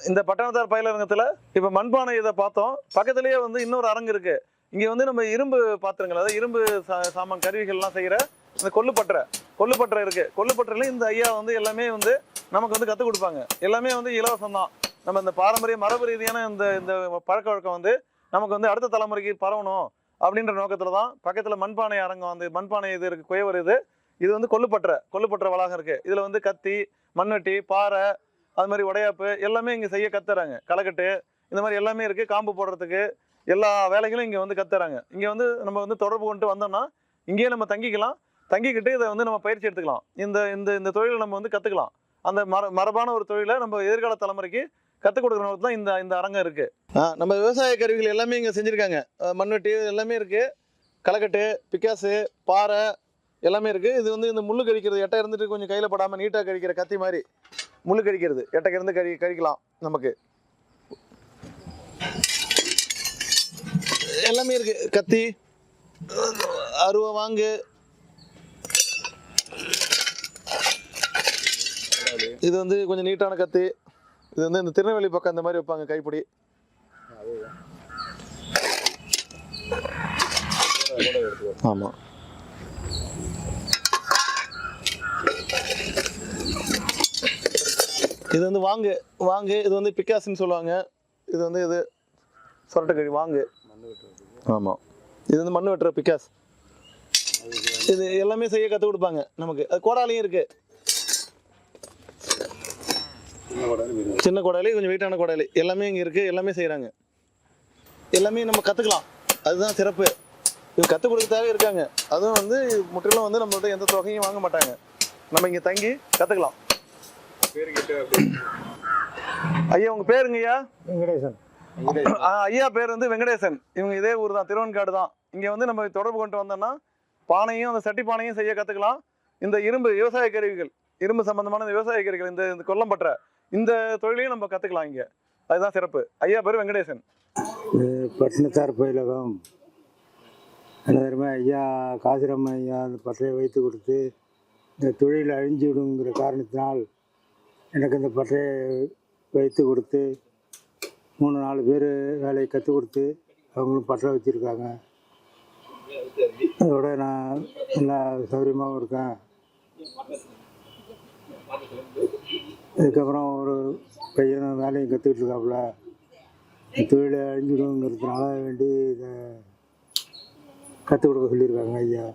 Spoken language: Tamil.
இந்த பட்டணத்தார் பயிலரங்கத்தில் இப்போ மண்பானை இதை பார்த்தோம். பக்கத்துலேயே வந்து இன்னொரு அரங்கு இருக்கு. இங்கே வந்து நம்ம இரும்பு பாத்திரங்கள் அதாவது இரும்பு சா- சாமான் கருவிகள்லாம் செய்கிற இந்த கொல்லுப்பற்றை கொல்லுப்பற்றை இருக்கு. கொல்லுப்பற்றையில இந்த ஐயா வந்து எல்லாமே வந்து நமக்கு வந்து கற்றுக் கொடுப்பாங்க. எல்லாமே வந்து இலவசம் தான். நம்ம இந்த பாரம்பரிய மரபு ரீதியான இந்த இந்த பழக்க வழக்கம் வந்து நமக்கு வந்து அடுத்த தலைமுறைக்கு பரவணும் அப்படின்ற நோக்கத்தில் தான் பக்கத்தில் மண்பானை அரங்கம் வந்து மண்பானை இது இருக்குது குயவர் இது. இது வந்து கொல்லுப்பற்ற கொல்லுப்பற்ற வளாகம் இருக்குது இதில் வந்து கத்தி மண்வெட்டி பாறை அது மாதிரி உடையாப்பு எல்லாமே இங்கே செய்ய கத்துறாங்க. களைக்கட்டு இந்த மாதிரி எல்லாமே இருக்குது காம்பு போடுறதுக்கு எல்லா வேலைகளும் இங்கே வந்து கத்துறாங்க. இங்கே வந்து நம்ம வந்து தொடர்பு கொண்டு வந்தோம்னா இங்கேயே நம்ம தங்கிக்கலாம். தங்கிக்கிட்டு இதை வந்து நம்ம பயிற்சி எடுத்துக்கலாம். இந்த இந்த இந்த தொழிலை நம்ம வந்து கற்றுக்கலாம் அந்த மர மரபான ஒரு தொழிலை நம்ம எதிர்கால தலைமுறைக்கு கற்றுக் கொடுக்குறவங்களுக்கு தான் இந்த இந்த அரங்கம் இருக்குது நம்ம விவசாய கருவிகள் எல்லாமே இங்கே செஞ்சுருக்காங்க. மண்வெட்டி எல்லாமே இருக்குது களைக்கட்டு பிக்காசு பாறை எல்லாமே இருக்குது இது வந்து இந்த முள்ளு கழிக்கிறது எட்டை இருந்துட்டு கொஞ்சம் கையில் படாமல் நீட்டாக கழிக்கிற கத்தி மாதிரி. முள்ளு கடிக்கிறது எட்டைக்கு இருந்து கறி கழிக்கலாம் நமக்கு. எல்லாமே இருக்கு. கத்தி அருவா வாங்கு. இது வந்து கொஞ்சம் நீட்டான கத்தி. இது வந்து இந்த திருநெல்வேலி பக்கம் இந்த மாதிரி வைப்பாங்க கைப்பிடி. ஆமாம் இது வந்து வாங்கு வாங்கு இது வந்து பிக்காசுன்னு சொல்லுவாங்க. இது வந்து இது சொரட்டக்கழி வாங்கு. ஆமாம் இது வந்து மண் வெட்டுற பிக்காஸ். இது எல்லாமே செய்ய கற்றுக் கொடுப்பாங்க நமக்கு. அது கோடாலையும் இருக்கு. சின்ன கோடாலி கொஞ்சம் வெயிட்டான கோடாலி. எல்லாமே இங்கே இருக்கு. எல்லாமே செய்கிறாங்க எல்லாமே நம்ம கற்றுக்கலாம் அதுதான் சிறப்பு. இது கற்றுக் கொடுக்கத்தாவே இருக்காங்க. அதுவும் வந்து முற்றிலும் வந்து நம்மள்ட்ட எந்த தொகையும் வாங்க மாட்டாங்க. நம்ம இங்கே தங்கி கற்றுக்கலாம் ஐயா உங்க பேருங்க ஐயா வெங்கடேசன் ஐயா பேர் வந்து வெங்கடேசன். இவங்க இதே ஊர் தான் திருவன்காடு தான். இங்க வந்து நம்ம தொடர்பு கொண்டு வந்தோம்னா பானையும் அந்த சட்டி பானையும் செய்ய கத்துக்கலாம். இந்த இரும்பு விவசாய கருவிகள் இரும்பு சம்பந்தமான இந்த விவசாய கருவிகள் இந்த இந்த கொல்லம்பற்ற இந்த தொழிலையும் நம்ம கத்துக்கலாம் இங்க. அதுதான் சிறப்பு. ஐயா பேர் வெங்கடேசன். பட்டினத்தார் பயிலகம். அனைவருமே ஐயா காசிராம ஐயா அந்த பட்டறையை வைத்து கொடுத்து இந்த தொழில் அழிஞ்சு விடுங்கிற காரணத்தினால் எனக்கு இந்த பட்டையை வைத்து கொடுத்து மூணு நாலு பேர் வேலையை கற்றுக் கொடுத்து அவங்களும் பட்டை வச்சுருக்காங்க. அதோட நான் நல்லா சௌகரியமாகவும் இருக்கேன். இதுக்கப்புறம் ஒரு பையனும் வேலையும் கற்றுக்கிட்டு இருக்காப்புல. தொழிலை அழிஞ்சிடுங்கிறதுனால வேண்டி இதை கற்றுக் கொடுக்க சொல்லியிருக்காங்க ஐயா.